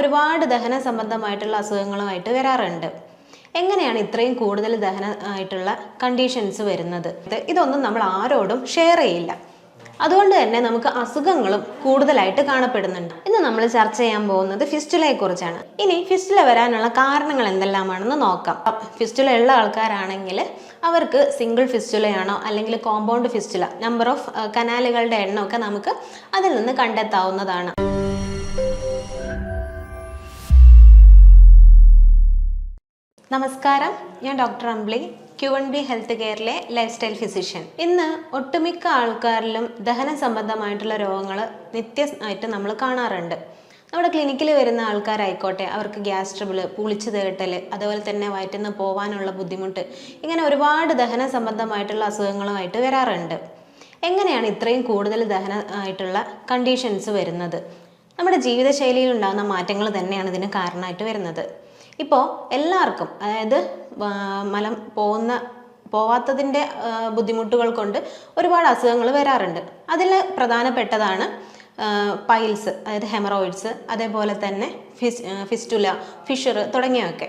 ഒരുപാട് ദഹന സംബന്ധമായിട്ടുള്ള അസുഖങ്ങളുമായിട്ട് വരാറുണ്ട്. എങ്ങനെയാണ് ഇത്രയും കൂടുതൽ ദഹന ആയിട്ടുള്ള കണ്ടീഷൻസ് വരുന്നത്? ഇതൊന്നും നമ്മൾ ആരോടും ഷെയർ ചെയ്യില്ല. അതുകൊണ്ട് തന്നെ നമുക്ക് അസുഖങ്ങളും കൂടുതലായിട്ട് കാണപ്പെടുന്നുണ്ട്. ഇന്ന് നമ്മൾ ചർച്ച ചെയ്യാൻ പോകുന്നത് ഫിസ്റ്റുലയെ കുറിച്ചാണ്. ഇനി ഫിസ്റ്റുല വരാനുള്ള കാരണങ്ങൾ എന്തെല്ലാമാണെന്ന് നോക്കാം. ഫിസ്റ്റുല ഉള്ള ആൾക്കാരാണെങ്കിൽ അവർക്ക് സിംഗിൾ ഫിസ്റ്റുലയാണോ അല്ലെങ്കിൽ കോമ്പൗണ്ട് ഫിസ്റ്റുല നമ്പർ ഓഫ് കനാലുകളുടെ എണ്ണമൊക്കെ നമുക്ക് അതിൽ നിന്ന് കണ്ടെത്താവുന്നതാണ്. നമസ്കാരം. ഞാൻ doctor Ambili Q N B health കെയറിലെ life style physician. ഇന്ന് ഒട്ടുമിക്ക ആൾക്കാരിലും ദഹന സംബന്ധമായിട്ടുള്ള രോഗങ്ങൾ നിത്യമായിട്ട് നമ്മൾ കാണാറുണ്ട്. നമ്മുടെ ക്ലിനിക്കിൽ വരുന്ന ആൾക്കാരായിക്കോട്ടെ അവർക്ക് ഗ്യാസ് ട്രബിൾ പുളിച്ചു തേട്ടൽ അതുപോലെ തന്നെ വയറ്റിൽ നിന്ന് പോകാനുള്ള ബുദ്ധിമുട്ട് ഇങ്ങനെ ഒരുപാട് ദഹന സംബന്ധമായിട്ടുള്ള അസുഖങ്ങളുമായിട്ട് വരാറുണ്ട്. എങ്ങനെയാണ് ഇത്രയും കൂടുതൽ ദഹന ആയിട്ടുള്ള കണ്ടീഷൻസ് വരുന്നത്? നമ്മുടെ ജീവിതശൈലിയിൽ ഉണ്ടാകുന്ന മാറ്റങ്ങൾ തന്നെയാണ് ഇതിന് കാരണമായിട്ട് വരുന്നത്. ഇപ്പോൾ എല്ലാവർക്കും അതായത് മലം പോകുന്ന പോവാത്തതിന്റെ ബുദ്ധിമുട്ടുകൾ കൊണ്ട് ഒരുപാട് അസുഖങ്ങൾ വരാറുണ്ട്. അതിൽ പ്രധാനപ്പെട്ടതാണ് പൈൽസ് അതായത് ഹെമറോയിഡ്സ് അതേപോലെ തന്നെ ഫിസ് ഫിസ്റ്റുല ഫിഷർ തുടങ്ങിയവയൊക്കെ.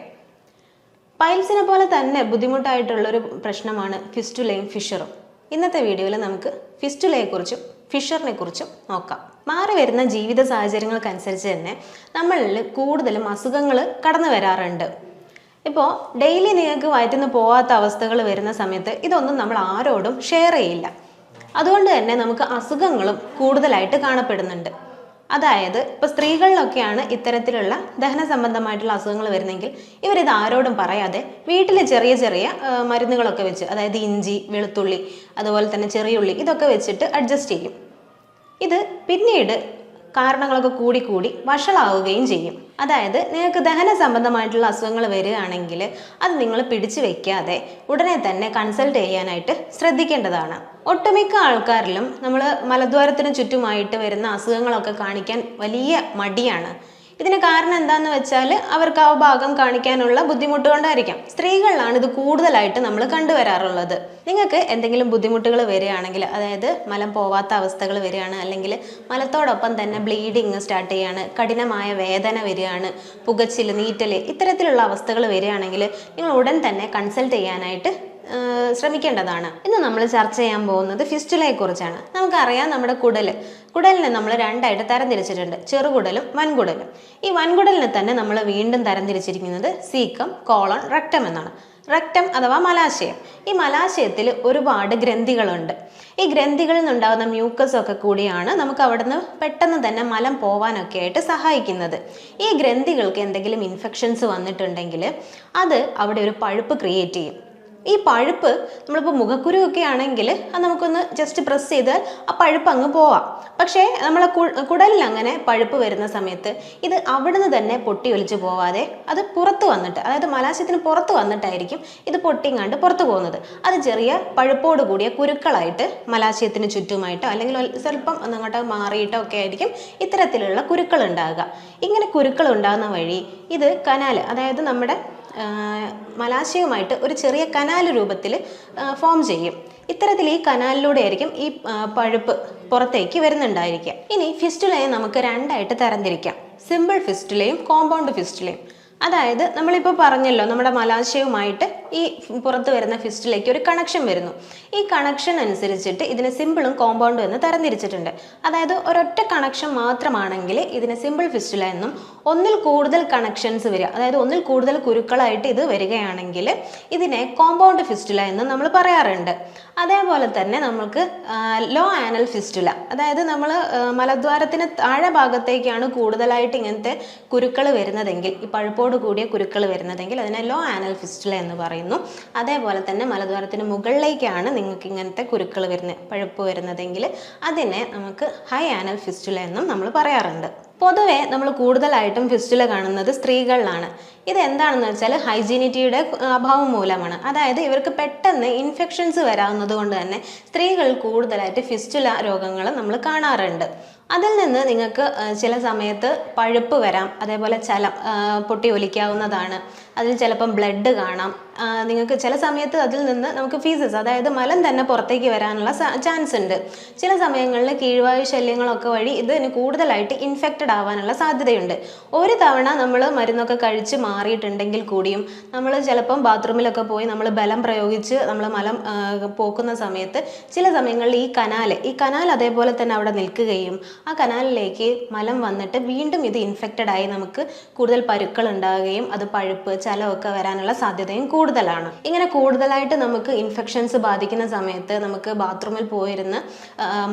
പൈൽസിനെ പോലെ തന്നെ ബുദ്ധിമുട്ടായിട്ടുള്ളൊരു പ്രശ്നമാണ് ഫിസ്റ്റുലയും ഫിഷറും. ഇന്നത്തെ വീഡിയോയിൽ നമുക്ക് ഫിസ്റ്റുലയെക്കുറിച്ചും ഫിഷറിനെ കുറിച്ചും നോക്കാം. മാറി വരുന്ന ജീവിത സാഹചര്യങ്ങൾക്കനുസരിച്ച് തന്നെ നമ്മളിൽ കൂടുതലും അസുഖങ്ങൾ കടന്നു വരാറുണ്ട്. ഇപ്പോൾ ഡെയിലി നിങ്ങൾക്ക് വയറ്റിന്ന് പോകാത്ത അവസ്ഥകൾ വരുന്ന സമയത്ത് ഇതൊന്നും നമ്മൾ ആരോടും ഷെയർ ചെയ്യില്ല. അതുകൊണ്ട് തന്നെ നമുക്ക് അസുഖങ്ങളും കൂടുതലായിട്ട് കാണപ്പെടുന്നുണ്ട്. അതായത് ഇപ്പോൾ സ്ത്രീകളിലൊക്കെയാണ് ഇത്തരത്തിലുള്ള ദഹന സംബന്ധമായിട്ടുള്ള അസുഖങ്ങൾ വരുന്നെങ്കിൽ ഇവരിത് ആരോടും പറയാതെ വീട്ടിൽ ചെറിയ ചെറിയ മരുന്നുകളൊക്കെ വെച്ച് അതായത് ഇഞ്ചി വെളുത്തുള്ളി അതുപോലെ തന്നെ ചെറിയുള്ളി ഇതൊക്കെ വെച്ചിട്ട് അഡ്ജസ്റ്റ് ചെയ്യും. ഇത് പിന്നീട് കാരണങ്ങളൊക്കെ കൂടി കൂടി വഷളാവുകയും ചെയ്യും. അതായത് നിങ്ങൾക്ക് ദഹന സംബന്ധമായിട്ടുള്ള അസുഖങ്ങൾ വരികയാണെങ്കിൽ അത് നിങ്ങൾ പിടിച്ചു വെക്കാതെ ഉടനെ തന്നെ കൺസൾട്ട് ചെയ്യാനായിട്ട് ശ്രദ്ധിക്കേണ്ടതാണ്. ഒട്ടുമിക്ക ആൾക്കാരിലും നമ്മൾ മലദ്വാരത്തിന് ചുറ്റുമായിട്ട് വരുന്ന അസുഖങ്ങളൊക്കെ കാണിക്കാൻ വലിയ മടിയാണ്. ഇതിന് കാരണം എന്താന്ന് വെച്ചാൽ അവർക്ക് ആ ഭാഗം കാണിക്കാനുള്ള ബുദ്ധിമുട്ട് കൊണ്ടായിരിക്കാം സ്ത്രീകളിലാണ് ഇത് കൂടുതലായിട്ട് നമ്മൾ കണ്ടുവരാറുള്ളത്. നിങ്ങൾക്ക് എന്തെങ്കിലും ബുദ്ധിമുട്ടുകൾ വരികയാണെങ്കിൽ അതായത് മലം പോവാത്ത അവസ്ഥകൾ വരികയാണ് അല്ലെങ്കിൽ മലത്തോടൊപ്പം തന്നെ ബ്ലീഡിങ് സ്റ്റാർട്ട് ചെയ്യാണ് കഠിനമായ വേദന വരികയാണ് പുകച്ചിൽ നീറ്റൽ ഇത്തരത്തിലുള്ള അവസ്ഥകൾ വരികയാണെങ്കിൽ നിങ്ങൾ ഉടൻ തന്നെ കൺസൾട്ട് ചെയ്യാനായിട്ട് ശ്രമിക്കേണ്ടതാണ്. ഇന്ന് നമ്മൾ ചർച്ച ചെയ്യാൻ പോകുന്നത് ഫിസ്റ്റുലയെ കുറിച്ചാണ് നമുക്കറിയാം നമ്മുടെ കുടൽ. കുടലിനെ നമ്മൾ രണ്ടായിട്ട് തരംതിരിച്ചിട്ടുണ്ട്. ചെറുകുടലും വൻകുടലും. ഈ വൻകുടലിനെ തന്നെ നമ്മൾ വീണ്ടും തരംതിരിച്ചിരിക്കുന്നത് സീക്കം കോളൺ റക്റ്റം എന്നാണ്. റക്റ്റം അഥവാ മലാശയം. ഈ മലാശയത്തിൽ ഒരുപാട് ഗ്രന്ഥികളുണ്ട്. ഈ ഗ്രന്ഥികളിൽ നിന്നുണ്ടാകുന്ന മ്യൂക്കസ് ഒക്കെ കൂടിയാണ് നമുക്ക് അവിടുന്ന് പെട്ടെന്ന് തന്നെ മലം പോവാനൊക്കെ ആയിട്ട് സഹായിക്കുന്നത്. ഈ ഗ്രന്ഥികൾക്ക് എന്തെങ്കിലും ഇൻഫെക്ഷൻസ് വന്നിട്ടുണ്ടെങ്കിൽ അത് അവിടെ ഒരു പഴുപ്പ് ക്രിയേറ്റ് ചെയ്യും. ഈ പഴുപ്പ് നമ്മളിപ്പോൾ മുഖക്കുരു ഒക്കെ ആണെങ്കിൽ അത് നമുക്കൊന്ന് ജസ്റ്റ് പ്രസ് ചെയ്താൽ ആ പഴുപ്പ് അങ്ങ് പോവാം. പക്ഷേ നമ്മളെ കുടലിൽ അങ്ങനെ പഴുപ്പ് വരുന്ന സമയത്ത് ഇത് അവിടുന്ന് തന്നെ പൊട്ടി ഒലിച്ച് പോവാതെ അത് പുറത്ത് വന്നിട്ട് അതായത് മലാശയത്തിന് പുറത്ത് വന്നിട്ടായിരിക്കും ഇത് പൊട്ടിങ്ങാണ്ട് പുറത്ത് പോകുന്നത്. അത് ചെറിയ പഴുപ്പോട് കൂടിയ കുരുക്കളായിട്ട് മലാശയത്തിന് ചുറ്റുമായിട്ടോ അല്ലെങ്കിൽ സ്വല്പം അങ്ങോട്ട് മാറിയിട്ടോ ഒക്കെ ആയിരിക്കും ഇത്തരത്തിലുള്ള കുരുക്കൾ ഉണ്ടാകുക. ഇങ്ങനെ കുരുക്കൾ ഉണ്ടാകുന്ന വഴി ഇത് കനാല് അതായത് നമ്മുടെ മലാശയവുമായിട്ട് ഒരു ചെറിയ കനാൽ രൂപത്തിൽ ഫോം ചെയ്യും. ഇത്തരത്തിൽ ഈ കനാലിലൂടെ ആയിരിക്കും ഈ പഴുപ്പ് പുറത്തേക്ക് വരുന്നുണ്ടായിരിക്കുക. ഇനി ഫിസ്റ്റുലയെ നമുക്ക് രണ്ടായിട്ട് തരംതിരിക്കാം. സിമ്പിൾ ഫിസ്റ്റുലയും കോമ്പൗണ്ട് ഫിസ്റ്റുലയും അതായത് നമ്മളിപ്പോൾ പറഞ്ഞല്ലോ നമ്മുടെ മലാശയവുമായിട്ട് ഈ പുറത്ത് വരുന്ന ഫിസ്റ്റിലേക്ക് ഒരു കണക്ഷൻ വരുന്നു. ഈ കണക്ഷൻ അനുസരിച്ചിട്ട് ഇതിനെ സിമ്പിളും കോമ്പൗണ്ടും എന്ന് തരംതിരിച്ചിട്ടുണ്ട്. അതായത് ഒരൊറ്റ കണക്ഷൻ മാത്രമാണെങ്കിൽ ഇതിനെ സിമ്പിൾ ഫിസ്റ്റുല എന്നും ഒന്നിൽ കൂടുതൽ കണക്ഷൻസ് വരിക അതായത് ഒന്നിൽ കൂടുതൽ കുരുക്കളായിട്ട് ഇത് വരികയാണെങ്കിൽ ഇതിനെ കോമ്പൗണ്ട് ഫിസ്റ്റുല എന്ന് നമ്മൾ പറയാറുണ്ട്. അതേപോലെ തന്നെ നമുക്ക് ലോ ആനൽ ഫിസ്റ്റുല അതായത് നമ്മൾ മലദ്വാരത്തിന് താഴെ ഭാഗത്തേക്കാണ് കൂടുതലായിട്ട് ഇങ്ങനത്തെ കുരുക്കൾ വരുന്നതെങ്കിൽ ഈ പഴുപ്പോട് കൂടിയ കുരുക്കൾ വരുന്നതെങ്കിൽ അതിനെ ലോ ആനൽ ഫിസ്റ്റുല എന്ന് പറയുന്നു. അതേപോലെ തന്നെ മലദ്വാരത്തിന് മുകളിലേക്കാണ് നിങ്ങൾക്ക് ഇങ്ങനത്തെ കുരുക്കൾ വരുന്നത് പഴുപ്പ് വരുന്നതെങ്കിൽ അതിനെ നമുക്ക് ഹൈ ആനൽ ഫിസ്റ്റുല എന്നും നമ്മൾ പറയാറുണ്ട്. പൊതുവെ നമ്മൾ കൂടുതലായിട്ടും ഫിസ്റ്റുല കാണുന്നത് സ്ത്രീകളിലാണ്. ഇത് എന്താണെന്ന് വെച്ചാൽ ഹൈജീനിറ്റിയുടെ അഭാവം മൂലമാണ്. അതായത് ഇവർക്ക് പെട്ടെന്ന് ഇൻഫെക്ഷൻസ് വരാവുന്നത് കൊണ്ട് തന്നെ സ്ത്രീകൾ കൂടുതലായിട്ട് ഫിസ്റ്റുല രോഗങ്ങൾ നമ്മൾ കാണാറുണ്ട്. അതിൽ നിന്ന് നിങ്ങൾക്ക് ചില സമയത്ത് പഴുപ്പ് വരാം അതേപോലെ ചലം പൊട്ടി ഒലിക്കാവുന്നതാണ്. അതിൽ ചിലപ്പം ബ്ലഡ് കാണാം. നിങ്ങൾക്ക് ചില സമയത്ത് അതിൽ നിന്ന് നമുക്ക് ഫീസസ് അതായത് മലം തന്നെ പുറത്തേക്ക് വരാനുള്ള ചാൻസ് ഉണ്ട്. ചില സമയങ്ങളിൽ കീഴ്വായു ശല്യങ്ങളൊക്കെ വഴി ഇതിന് കൂടുതലായിട്ട് ഇൻഫെക്റ്റഡ് ആവാനുള്ള സാധ്യതയുണ്ട്. ഒരു തവണ നമ്മൾ മരുന്നൊക്കെ കഴിച്ച് മാറിയിട്ടുണ്ടെങ്കിൽ കൂടിയും നമ്മൾ ചിലപ്പം ബാത്റൂമിലൊക്കെ പോയി നമ്മൾ ബലം പ്രയോഗിച്ച് നമ്മൾ മലം പോക്കുന്ന സമയത്ത് ചില സമയങ്ങളിൽ ഈ കനാൽ ഈ കനാൽ അതേപോലെ തന്നെ അവിടെ നിൽക്കുകയും ആ കനാലിലേക്ക് മലം വന്നിട്ട് വീണ്ടും ഇത് ഇൻഫെക്റ്റഡ് ആയി നമുക്ക് കൂടുതൽ പരുക്കൾ ഉണ്ടാവുകയും അത് പഴുപ്പ് ചലമൊക്കെ വരാനുള്ള സാധ്യതയും കൂടുതലാണ്. ഇങ്ങനെ കൂടുതലായിട്ട് നമുക്ക് ഇൻഫെക്ഷൻസ് ബാധിക്കുന്ന സമയത്ത് നമുക്ക് ബാത്റൂമിൽ പോയിരുന്ന്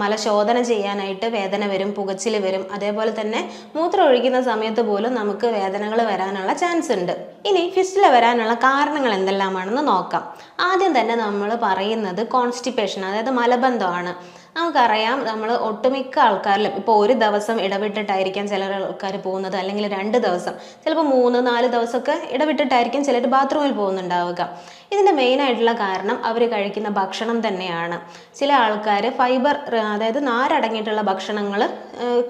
മലശോധന ചെയ്യാനായിട്ട് വേദന വരും പുകച്ചിൽ വരും. അതേപോലെ തന്നെ മൂത്രം ഒഴിക്കുന്ന സമയത്ത് പോലും നമുക്ക് വേദനകൾ വരാനുള്ള ചാൻസ് ഉണ്ട്. ഇനി ഫിസ്റ്റില വരാനുള്ള കാരണങ്ങൾ എന്തെല്ലാമാണെന്ന് നോക്കാം. ആദ്യം തന്നെ നമ്മൾ പറയുന്നത് കോൺസ്റ്റിപ്പേഷൻ അതായത് മലബന്ധമാണ്. നമുക്കറിയാം നമ്മൾ ഒട്ടുമിക്ക ആൾക്കാരിലും ഇപ്പോൾ ഒരു ദിവസം ഇടവിട്ടിട്ടായിരിക്കാം ചില ആൾക്കാർ പോകുന്നത് അല്ലെങ്കിൽ രണ്ട് ദിവസം. ചിലപ്പോൾ മൂന്ന് നാല് ദിവസമൊക്കെ ഇടവിട്ടിട്ടായിരിക്കും ചിലർ ബാത്റൂമിൽ പോകുന്നുണ്ടാവുക. ഇതിന്റെ മെയിനായിട്ടുള്ള കാരണം അവർ കഴിക്കുന്ന ഭക്ഷണം തന്നെയാണ്. ചില ആൾക്കാർ ഫൈബർ അതായത് നാരടങ്ങിയിട്ടുള്ള ഭക്ഷണങ്ങൾ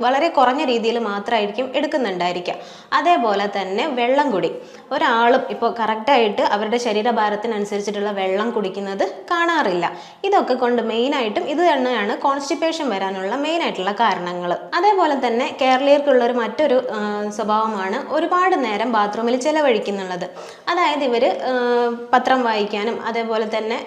വളരെ കുറഞ്ഞ രീതിയിൽ മാത്രമായിരിക്കും എടുക്കുന്നുണ്ടായിരിക്കുക. അതേപോലെ തന്നെ വെള്ളം കുടി. ഒരാളും ഇപ്പോൾ കറക്റ്റായിട്ട് അവരുടെ ശരീരഭാരത്തിനനുസരിച്ചിട്ടുള്ള വെള്ളം കുടിക്കുന്നത് കാണാറില്ല. ഇതൊക്കെ കൊണ്ട് മെയിനായിട്ടും ഇത് തന്നെയാണ് കോൺസ്റ്റിപ്പേഷൻ വരാനുള്ള മെയിനായിട്ടുള്ള കാരണങ്ങൾ. അതേപോലെ തന്നെ കേരളീയർക്കുള്ളൊരു മറ്റൊരു സ്വഭാവമാണ് ഒരുപാട് നേരം ബാത്റൂമിൽ ചിലവഴിക്കുന്നുള്ളത്. അതായത് ഇവർ പത്രം വായിക്കാനും അതേപോലെ തന്നെ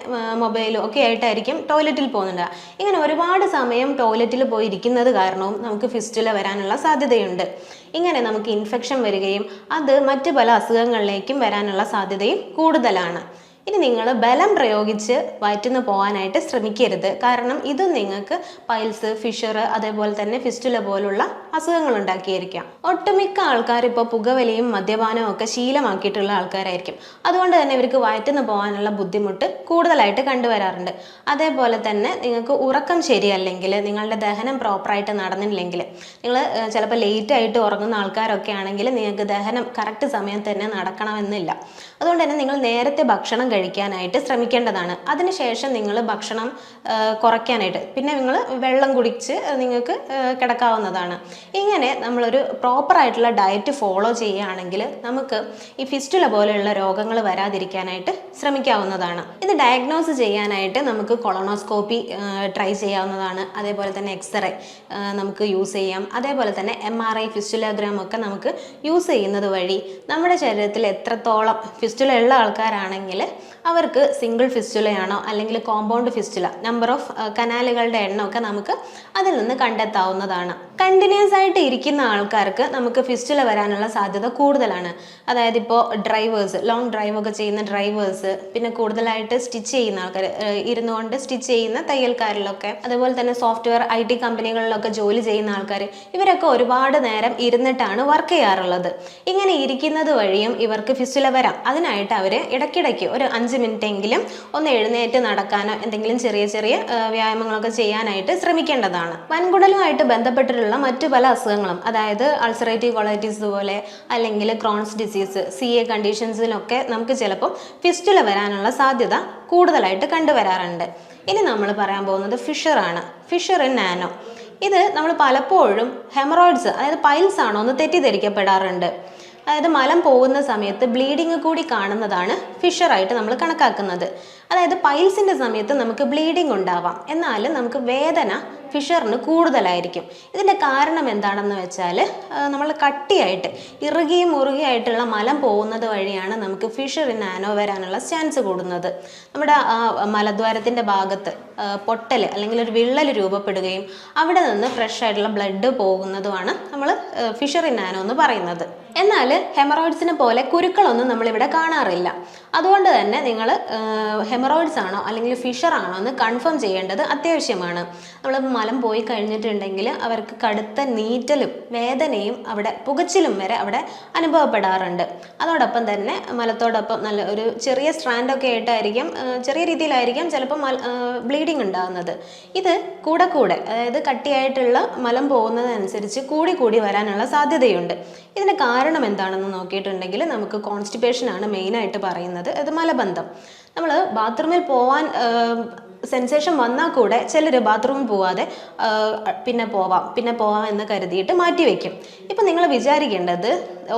മൊബൈലും ഒക്കെ ആയിട്ടായിരിക്കും ടോയ്ലറ്റിൽ പോകുന്നുണ്ട്. ഇങ്ങനെ ഒരുപാട് സമയം ടോയ്ലറ്റിൽ പോയിരിക്കുന്നത് കാരണവും നമുക്ക് ഫിസ്റ്റുല വരാനുള്ള സാധ്യതയുണ്ട്. ഇങ്ങനെ നമുക്ക് ഇൻഫെക്ഷൻ വരികയും അത് മറ്റ് പല അസുഖങ്ങളിലേക്കും വരാനുള്ള സാധ്യതയും കൂടുതലാണ്. ഇനി നിങ്ങൾ ബലം പ്രയോഗിച്ച് വയറ്റിന്ന് പോകാനായിട്ട് ശ്രമിക്കരുത്. കാരണം ഇത് നിങ്ങൾക്ക് പൈൽസ് ഫിഷർ അതേപോലെ തന്നെ ഫിസ്റ്റുല പോലുള്ള അസുഖങ്ങൾ ഉണ്ടാക്കിയിരിക്കാം. ഒട്ടുമിക്ക ആൾക്കാർ ഇപ്പോൾ പുകവലിയും മദ്യപാനവും ഒക്കെ ശീലമാക്കിയിട്ടുള്ള ആൾക്കാരായിരിക്കും. അതുകൊണ്ട് തന്നെ ഇവർക്ക് വയറ്റിന്ന് പോകാനുള്ള ബുദ്ധിമുട്ട് കൂടുതലായിട്ട് കണ്ടുവരാറുണ്ട്. അതേപോലെ തന്നെ നിങ്ങൾക്ക് ഉറക്കം ശരിയല്ലെങ്കിൽ നിങ്ങളുടെ ദഹനം പ്രോപ്പറായിട്ട് നടന്നില്ലെങ്കിൽ നിങ്ങൾ ചിലപ്പോൾ ലേറ്റ് ആയിട്ട് ഉറങ്ങുന്ന ആൾക്കാരൊക്കെ ആണെങ്കിൽ നിങ്ങൾക്ക് ദഹനം കറക്റ്റ് സമയത്ത് തന്നെ നടക്കണമെന്നില്ല. അതുകൊണ്ട് തന്നെ നിങ്ങൾ നേരത്തെ ഭക്ഷണം കഴിക്കാനായിട്ട് ശ്രമിക്കേണ്ടതാണ്. അതിനുശേഷം നിങ്ങൾ ഭക്ഷണം കുറയ്ക്കാനായിട്ട്. പിന്നെ നിങ്ങൾ വെള്ളം കുടിച്ച് നിങ്ങൾക്ക് കിടക്കാവുന്നതാണ്. ഇങ്ങനെ നമ്മളൊരു പ്രോപ്പറായിട്ടുള്ള ഡയറ്റ് ഫോളോ ചെയ്യുകയാണെങ്കിൽ നമുക്ക് ഈ ഫിസ്റ്റുല പോലെയുള്ള രോഗങ്ങൾ വരാതിരിക്കാനായിട്ട് ശ്രമിക്കാവുന്നതാണ്. ഇത് ഡയഗ്നോസ് ചെയ്യാനായിട്ട് നമുക്ക് കൊളോണോസ്കോപ്പി ട്രൈ ചെയ്യാവുന്നതാണ്. അതേപോലെ തന്നെ എക്സ്റേ നമുക്ക് യൂസ് ചെയ്യാം. അതേപോലെ തന്നെ എം ആർ ഐ ഫിസ്റ്റുലോഗ്രാം ഒക്കെ നമുക്ക് യൂസ് ചെയ്യുന്നത് വഴി നമ്മുടെ ശരീരത്തിൽ എത്രത്തോളം ഫിസ്റ്റുല ഉള്ള ആൾക്കാരാണെങ്കിൽ അവർക്ക് സിംഗിൾ ഫിസ്റ്റുലയാണോ അല്ലെങ്കിൽ കോമ്പൗണ്ട് ഫിസ്റ്റുല നമ്പർ ഓഫ് കനാലുകളുടെ എണ്ണമൊക്കെ നമുക്ക് അതിൽ നിന്ന് കണ്ടെത്താവുന്നതാണ്. കണ്ടിന്യൂസ് ആയിട്ട് ഇരിക്കുന്ന ആൾക്കാർക്ക് നമുക്ക് ഫിസ്റ്റുല വരാനുള്ള സാധ്യത കൂടുതലാണ്. അതായത് ഇപ്പോൾ ഡ്രൈവേഴ്സ് ലോങ് ഡ്രൈവ് ഒക്കെ ചെയ്യുന്ന ഡ്രൈവേഴ്സ് പിന്നെ കൂടുതലായിട്ട് സ്റ്റിച്ച് ചെയ്യുന്ന ആൾക്കാർ ഇരുന്നുകൊണ്ട് സ്റ്റിച്ച് ചെയ്യുന്ന തയ്യൽക്കാരിലൊക്കെ അതുപോലെ തന്നെ സോഫ്റ്റ്വെയർ ഐ ടി കമ്പനികളിലൊക്കെ ജോലി ചെയ്യുന്ന ആൾക്കാർ ഇവരൊക്കെ ഒരുപാട് നേരം ഇരുന്നിട്ടാണ് വർക്ക് ചെയ്യാറുള്ളത്. ഇങ്ങനെ ഇരിക്കുന്നത് വഴിയും ഇവർക്ക് ഫിസ്റ്റുല വരാം. അതിനായിട്ട് അവർ ഇടയ്ക്കിടയ്ക്ക് ഒരു അഞ്ച് മിനിറ്റ് എങ്കിലും ഒന്ന് എഴുന്നേറ്റ് നടക്കാനോ എന്തെങ്കിലും ചെറിയ ചെറിയ വ്യായാമങ്ങളൊക്കെ ചെയ്യാനായിട്ട് ശ്രമിക്കേണ്ടതാണ്. വൻകുടലുമായിട്ട് ബന്ധപ്പെട്ടിട്ടുള്ള മറ്റു പല അസുഖങ്ങളും അതായത് അൾസറേറ്റീവ് കൊളൈറ്റിസ് പോലെ അല്ലെങ്കിൽ ക്രോൺസ് ഡിസീസ് സി എ കണ്ടീഷൻസിലൊക്കെ നമുക്ക് ചിലപ്പം ഫിസ്റ്റുല വരാനുള്ള സാധ്യത കൂടുതലായിട്ട് കണ്ടുവരാറുണ്ട്. ഇനി നമ്മൾ പറയാൻ പോകുന്നത് ഫിഷറാണ് ഫിഷർ ഇൻ നാനോ ഇത് നമ്മൾ പലപ്പോഴും ഹെമറോയിഡ്സ് അതായത് പൈൽസ് ആണോ എന്ന് തെറ്റിദ്ധരിക്കപ്പെടാറുണ്ട്. അതായത് മലം പോകുന്ന സമയത്ത് ബ്ലീഡിങ് കൂടി കാണുന്നതാണ് ഫിഷറായിട്ട് നമ്മൾ കണക്കാക്കുന്നത്. അതായത് പൈൽസിന്റെ സമയത്ത് നമുക്ക് ബ്ലീഡിങ് ഉണ്ടാവാം. എന്നാൽ നമുക്ക് വേദന ഫിഷറിന് കൂടുതലായിരിക്കും. ഇതിന്റെ കാരണം എന്താണെന്ന് വെച്ചാൽ നമ്മൾ കട്ടിയായിട്ട് ഇറുകിയും മുറുകിയായിട്ടുള്ള മലം പോകുന്നത് വഴിയാണ് നമുക്ക് ഫിഷറിന് ആനോ വരാനുള്ള ചാൻസ് കൂടുന്നത്. നമ്മുടെ മലദ്വാരത്തിന്റെ ഭാഗത്ത് പൊട്ടൽ അല്ലെങ്കിൽ ഒരു വിള്ളൽ രൂപപ്പെടുകയും അവിടെ നിന്ന് ഫ്രഷ് ആയിട്ടുള്ള ബ്ലഡ് പോകുന്നതുമാണ് നമ്മൾ ഫിഷറിൻ ആനോ എന്ന് പറയുന്നത്. എന്നാൽ ഹെമറോയിഡ്സിനെ പോലെ കുരുക്കളൊന്നും നമ്മളിവിടെ കാണാറില്ല. അതുകൊണ്ട് തന്നെ നിങ്ങൾ ഹെമറോയിഡ്സ് ആണോ അല്ലെങ്കിൽ ഫിഷർ ആണോ എന്ന് കൺഫേം ചെയ്യേണ്ടത് അത്യാവശ്യമാണ്. നമ്മൾ മലം പോയി കഴിഞ്ഞിട്ടുണ്ടെങ്കിൽ അവർക്ക് കടുത്ത നീറ്റലും വേദനയും അവിടെ പുകച്ചിലും വരെ അവിടെ അനുഭവപ്പെടാറുണ്ട്. അതോടൊപ്പം തന്നെ മലത്തോടൊപ്പം നല്ല ഒരു ചെറിയ സ്ട്രാൻഡൊക്കെ ആയിട്ടായിരിക്കും ചെറിയ രീതിയിലായിരിക്കും ചിലപ്പോൾ മല ബ്ലീഡിങ് ഉണ്ടാകുന്നത്. ഇത് കൂടെ കൂടെ അതായത് കട്ടിയായിട്ടുള്ള മലം പോകുന്നതനുസരിച്ച് കൂടി കൂടി വരാനുള്ള സാധ്യതയുണ്ട്. ഇതിന് കാരണം എന്താണെന്ന് നോക്കിയിട്ടുണ്ടെങ്കിൽ നമുക്ക് കോൺസ്റ്റിപ്പേഷനാണ് മെയിനായിട്ട് പറയുന്നത്. അത് മലബന്ധം. നമ്മൾ ബാത്റൂമിൽ പോവാൻ സെൻസേഷൻ വന്നാൽ കൂടെ ചിലർ ബാത്റൂമിൽ പോവാതെ പിന്നെ പോവാം പിന്നെ പോവാം എന്ന് കരുതിയിട്ട് മാറ്റി വയ്ക്കും ഇപ്പം നിങ്ങൾ വിചാരിക്കേണ്ടത്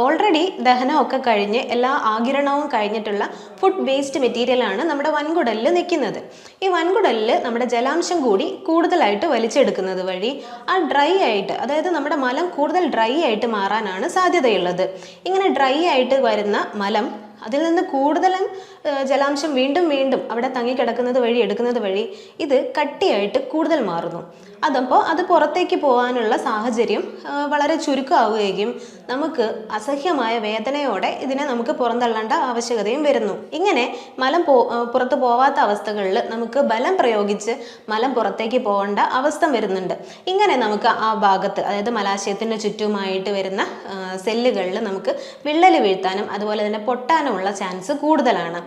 ഓൾറെഡി ദഹനമൊക്കെ കഴിഞ്ഞ് എല്ലാ ആകിരണവും കഴിഞ്ഞിട്ടുള്ള ഫുഡ് വേസ്റ്റ് മെറ്റീരിയലാണ് നമ്മുടെ വൻകുടലിൽ നിൽക്കുന്നത്. ഈ വൻകുടലിൽ നമ്മുടെ ജലാംശം കൂടി കൂടുതലായിട്ട് വലിച്ചെടുക്കുന്നത് വഴി ആ ഡ്രൈ ആയിട്ട് അതായത് നമ്മുടെ മലം കൂടുതൽ ഡ്രൈ ആയിട്ട് മാറാനാണ് സാധ്യതയുള്ളത്. ഇങ്ങനെ ഡ്രൈ ആയിട്ട് വരുന്ന മലം അതിൽ നിന്ന് കൂടുതലും ജലാംശം വീണ്ടും വീണ്ടും അവിടെ തങ്ങിക്കിടക്കുന്നത് വഴി എടുക്കുന്നത് വഴി ഇത് കട്ടിയായിട്ട് കൂടുതൽ മാറുന്നു. അതപ്പോൾ അത് പുറത്തേക്ക് പോകാനുള്ള സാഹചര്യം വളരെ ചുരുക്കമാവുകയും നമുക്ക് അസഹ്യമായ വേദനയോടെ ഇതിനെ നമുക്ക് പുറന്തള്ളേണ്ട ആവശ്യകതയും വരുന്നു. ഇങ്ങനെ മലം പോ പുറത്ത് പോവാത്ത അവസ്ഥകളിൽ നമുക്ക് ബലം പ്രയോഗിച്ച് മലം പുറത്തേക്ക് പോകേണ്ട അവസ്ഥ വരുന്നുണ്ട്. ഇങ്ങനെ നമുക്ക് ആ ഭാഗത്ത് അതായത് മലാശയത്തിന് ചുറ്റുമായിട്ട് വരുന്ന സെല്ലുകളിൽ നമുക്ക് വിള്ളൽ വീഴ്ത്താനും അതുപോലെ തന്നെ പൊട്ടാനുമുള്ള ചാൻസ് കൂടുതലാണ്.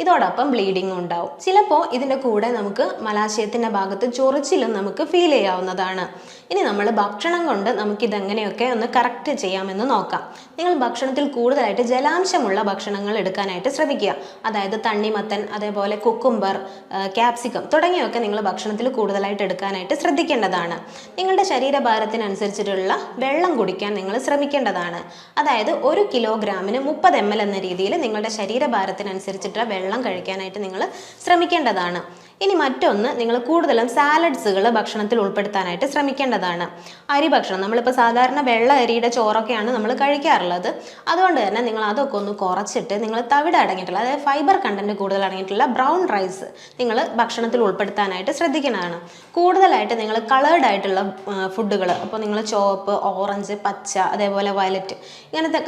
ഇതോടൊപ്പം ബ്ലീഡിങ്ങും ഉണ്ടാവും. ചിലപ്പോൾ ഇതിന്റെ കൂടെ നമുക്ക് മലാശയത്തിന്റെ ഭാഗത്ത് ചൊറിച്ചിലും നമുക്ക് ഫീൽ ചെയ്യാവുന്നതാണ്. ഇനി നമ്മൾ ഭക്ഷണം കൊണ്ട് നമുക്കിതെങ്ങനെയൊക്കെ ഒന്ന് കറക്റ്റ് ചെയ്യാമെന്ന് നോക്കാം. നിങ്ങൾ ഭക്ഷണത്തിൽ കൂടുതലായിട്ട് ജലാംശമുള്ള ഭക്ഷണങ്ങൾ എടുക്കാനായിട്ട് ശ്രമിക്കുക. അതായത് തണ്ണിമത്തൻ അതേപോലെ കുക്കുംബർ ക്യാപ്സിക്കം തുടങ്ങിയൊക്കെ നിങ്ങൾ ഭക്ഷണത്തിൽ കൂടുതലായിട്ട് എടുക്കാനായിട്ട് ശ്രദ്ധിക്കേണ്ടതാണ്. നിങ്ങളുടെ ശരീരഭാരത്തിനനുസരിച്ചിട്ടുള്ള വെള്ളം കുടിക്കാൻ നിങ്ങൾ ശ്രമിക്കേണ്ടതാണ്. അതായത് ഒരു കിലോഗ്രാമിന് മുപ്പത് എം എന്ന രീതിയിൽ നിങ്ങളുടെ ശരീരഭാരത്തിനനുസരിച്ചിട്ടുള്ള വെള്ളം കഴിക്കാനായിട്ട് നിങ്ങൾ ശ്രമിക്കേണ്ടതാണ്. ഇനി മറ്റൊന്ന് നിങ്ങൾ കൂടുതലും സാലഡ്സുകൾ ഭക്ഷണത്തിൽ ഉൾപ്പെടുത്താനായിട്ട് ശ്രമിക്കേണ്ടതാണ്. അരി ഭക്ഷണം നമ്മളിപ്പോൾ സാധാരണ വെള്ള അരിയുടെ ചോറൊക്കെയാണ് നമ്മൾ കഴിക്കാറുള്ളത്. അതുകൊണ്ട് തന്നെ നിങ്ങൾ അതൊക്കെ ഒന്ന് കുറച്ചിട്ട് നിങ്ങൾ തവിട് അടങ്ങിയിട്ടുള്ള അതായത് ഫൈബർ കണ്ടന്റ് കൂടുതൽ അടങ്ങിയിട്ടുള്ള ബ്രൗൺ റൈസ് നിങ്ങൾ ഭക്ഷണത്തിൽ ഉൾപ്പെടുത്താനായിട്ട് ശ്രദ്ധിക്കുന്നതാണ്. കൂടുതലായിട്ട് നിങ്ങൾ കളേർഡ് ആയിട്ടുള്ള ഫുഡുകൾ അപ്പോൾ നിങ്ങൾ ചുവപ്പ് ഓറഞ്ച് പച്ച അതേപോലെ വയലറ്റ് ഇങ്ങനത്തെ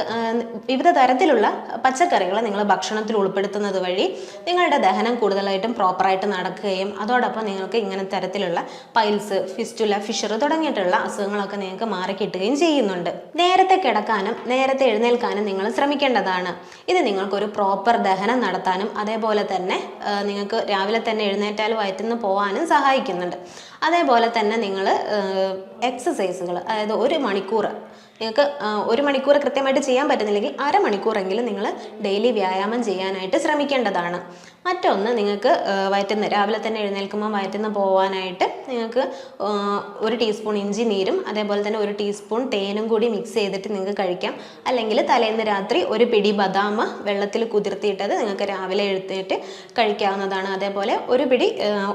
വിവിധ തരത്തിലുള്ള പച്ചക്കറികൾ നിങ്ങൾ ഭക്ഷണത്തിൽ ഉൾപ്പെടുത്തുന്നത് വഴി നിങ്ങളുടെ ദഹനം കൂടുതലായിട്ടും പ്രോപ്പറായിട്ട് നടക്കുകയും അതോടൊപ്പം നിങ്ങൾക്ക് ഇങ്ങനെ തരത്തിലുള്ള പൈൽസ് ഫിസ്റ്റുല ഫിഷർ തുടങ്ങിയിട്ടുള്ള അസുഖങ്ങളൊക്കെ നിങ്ങൾക്ക് മാറിക്കിട്ടുകയും ചെയ്യുന്നുണ്ട്. നേരത്തെ കിടക്കാനും നേരത്തെ എഴുന്നേൽക്കാനും നിങ്ങൾ ശ്രമിക്കേണ്ടതാണ്. ഇത് നിങ്ങൾക്കൊരു പ്രോപ്പർ ദഹനം നടത്താനും അതേപോലെ തന്നെ നിങ്ങൾക്ക് രാവിലെ തന്നെ എഴുന്നേറ്റാൽ വയറ്റുനിന്ന് പോകാനും സഹായിക്കുന്നുണ്ട്. അതേപോലെ തന്നെ നിങ്ങൾ എക്സസൈസുകൾ അതായത് ഒരു മണിക്കൂർ നിങ്ങൾക്ക് ഒരു മണിക്കൂർ കൃത്യമായിട്ട് ചെയ്യാൻ പറ്റുന്നില്ലെങ്കിൽ അരമണിക്കൂറെങ്കിലും നിങ്ങൾ ഡെയിലി വ്യായാമം ചെയ്യാനായിട്ട് ശ്രമിക്കേണ്ടതാണ്. മറ്റൊന്ന് നിങ്ങൾക്ക് വയറ്റുന്ന രാവിലെ തന്നെ എഴുന്നേൽക്കുമ്പോൾ വയറ്റുന്ന പോകാനായിട്ട് നിങ്ങൾക്ക് ഒരു ടീസ്പൂൺ ഇഞ്ചി നീരും അതേപോലെ തന്നെ ഒരു ടീസ്പൂൺ തേനും കൂടി മിക്സ് ചെയ്തിട്ട് നിങ്ങൾക്ക് കഴിക്കാം. അല്ലെങ്കിൽ തലേന്ന് രാത്രി ഒരു പിടി ബദാം വെള്ളത്തിൽ കുതിർത്തിയിട്ടത് നിങ്ങൾക്ക് രാവിലെ എഴുന്നേറ്റ് കഴിക്കാവുന്നതാണ്. അതേപോലെ ഒരു പിടി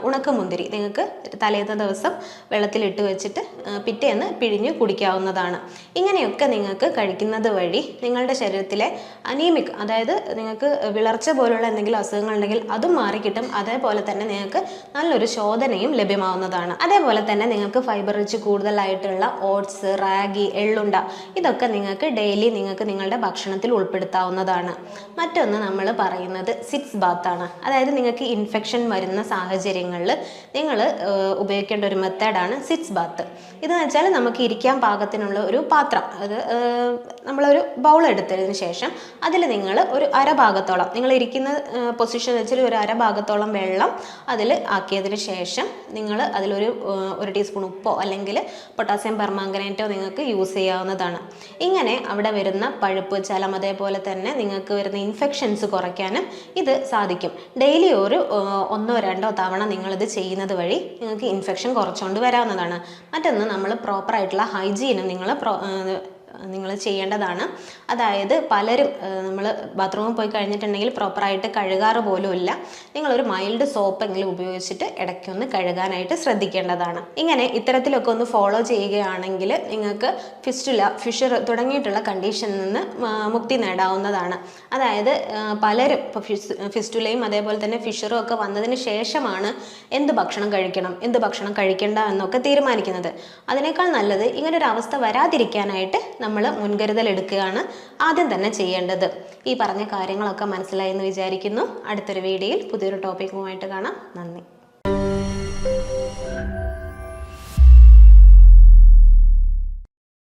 ഉണക്കമുന്തിരി നിങ്ങൾക്ക് തലേന്ന ദിവസം വെള്ളത്തിലിട്ട് വെച്ചിട്ട് പിറ്റേന്ന് പിഴിഞ്ഞ് കുടിക്കാവുന്നതാണ്. ഇങ്ങനെയൊക്കെ നിങ്ങൾക്ക് കഴിക്കുന്നത് വഴി നിങ്ങളുടെ ശരീരത്തിലെ അനീമിക് അതായത് നിങ്ങൾക്ക് വിളർച്ച പോലുള്ള എന്തെങ്കിലും അസുഖങ്ങൾ ഉണ്ടെങ്കിൽ അതും മാറിക്കിട്ടും. അതേപോലെ തന്നെ നിങ്ങൾക്ക് നല്ലൊരു ശോധനയും ലഭ്യമാവുന്നതാണ്. അതേപോലെ തന്നെ നിങ്ങൾക്ക് ഫൈബർ റിച്ച് കൂടുതലായിട്ടുള്ള ഓട്സ് റാഗി എള്ളുണ്ട ഇതൊക്കെ നിങ്ങൾക്ക് ഡെയിലി നിങ്ങൾക്ക് നിങ്ങളുടെ ഭക്ഷണത്തിൽ ഉൾപ്പെടുത്താവുന്നതാണ്. മറ്റൊന്ന് നമ്മൾ പറയുന്നത് സിക്സ് ആണ്. അതായത് നിങ്ങൾക്ക് ഇൻഫെക്ഷൻ വരുന്ന സാഹചര്യങ്ങളിൽ നിങ്ങൾ ഉപയോഗിക്കേണ്ട ഒരു മെത്തേഡാണ് സിക്സ് ബാത്ത് ഇതെന്ന് വെച്ചാൽ നമുക്ക് ഇരിക്കാൻ പാകത്തിനുള്ള ഒരു പാത്രം. അത് നമ്മളൊരു ബൗൾ എടുത്തതിന് ശേഷം അതിൽ നിങ്ങൾ ഒരു അരഭാഗത്തോളം നിങ്ങൾ ഇരിക്കുന്ന പൊസിഷൻ വെച്ചിൽ ഒരു അരഭാഗത്തോളം വെള്ളം അതിൽ ആക്കിയതിന് ശേഷം നിങ്ങൾ അതിലൊരു ഒരു ടീസ്പൂൺ ഉപ്പോ അല്ലെങ്കിൽ പൊട്ടാസ്യം പെർമാങ്കനേറ്റോ നിങ്ങൾക്ക് യൂസ് ചെയ്യാവുന്നതാണ്. ഇങ്ങനെ അവിടെ വരുന്ന പഴുപ്പ് ചലം അതേപോലെ തന്നെ നിങ്ങൾക്ക് വരുന്ന ഇൻഫെക്ഷൻസ് കുറയ്ക്കാനും ഇത് സാധിക്കും. ഡെയിലി ഒരു ഒന്നോ രണ്ടോ തവണ നിങ്ങളിത് ചെയ്യുന്നത് വഴി നിങ്ങൾക്ക് ഇൻഫെക്ഷൻ കുറച്ചുകൊണ്ട് വരാവുന്നതാണ്. മറ്റൊന്ന് നമ്മൾ പ്രോപ്പറായിട്ടുള്ള ഹൈജീനും നിങ്ങൾ നിങ്ങൾ ചെയ്യേണ്ടതാണ്. അതായത് പലരും നമ്മൾ ബാത്റൂമിൽ പോയി കഴിഞ്ഞിട്ടുണ്ടെങ്കിൽ പ്രോപ്പറായിട്ട് കഴുകാറ് പോലും ഇല്ല. നിങ്ങളൊരു മൈൽഡ് സോപ്പ് എങ്കിലും ഉപയോഗിച്ചിട്ട് ഇടയ്ക്കൊന്ന് കഴുകാനായിട്ട് ശ്രദ്ധിക്കേണ്ടതാണ്. ഇങ്ങനെ ഇത്തരത്തിലൊക്കെ ഒന്ന് ഫോളോ ചെയ്യുകയാണെങ്കിൽ നിങ്ങൾക്ക് ഫിസ്റ്റുല ഫിഷർ തുടങ്ങിയിട്ടുള്ള കണ്ടീഷനിൽ നിന്ന് മുക്തി നേടാവുന്നതാണ്. അതായത് പലരും ഇപ്പോൾ ഫിസ് ഫിസ്റ്റുലയും അതേപോലെ തന്നെ ഫിഷറും ഒക്കെ വന്നതിന് ശേഷമാണ് എന്ത് ഭക്ഷണം കഴിക്കണം എന്ത് ഭക്ഷണം കഴിക്കേണ്ട എന്നൊക്കെ തീരുമാനിക്കുന്നത്. അതിനേക്കാൾ നല്ലത് ഇങ്ങനൊരു അവസ്ഥ വരാതിരിക്കാനായിട്ട് നമ്മൾ മുൻകരുതൽ എടുക്കുകയാണ് ആദ്യം തന്നെ ചെയ്യേണ്ടത്. ഈ പറഞ്ഞ കാര്യങ്ങളൊക്കെ മനസ്സിലായി എന്ന് വിചാരിക്കുന്നു. അടുത്തൊരു വീഡിയോയിൽ പുതിയൊരു ടോപ്പിക്കുമായിട്ട് കാണാം. നന്ദി.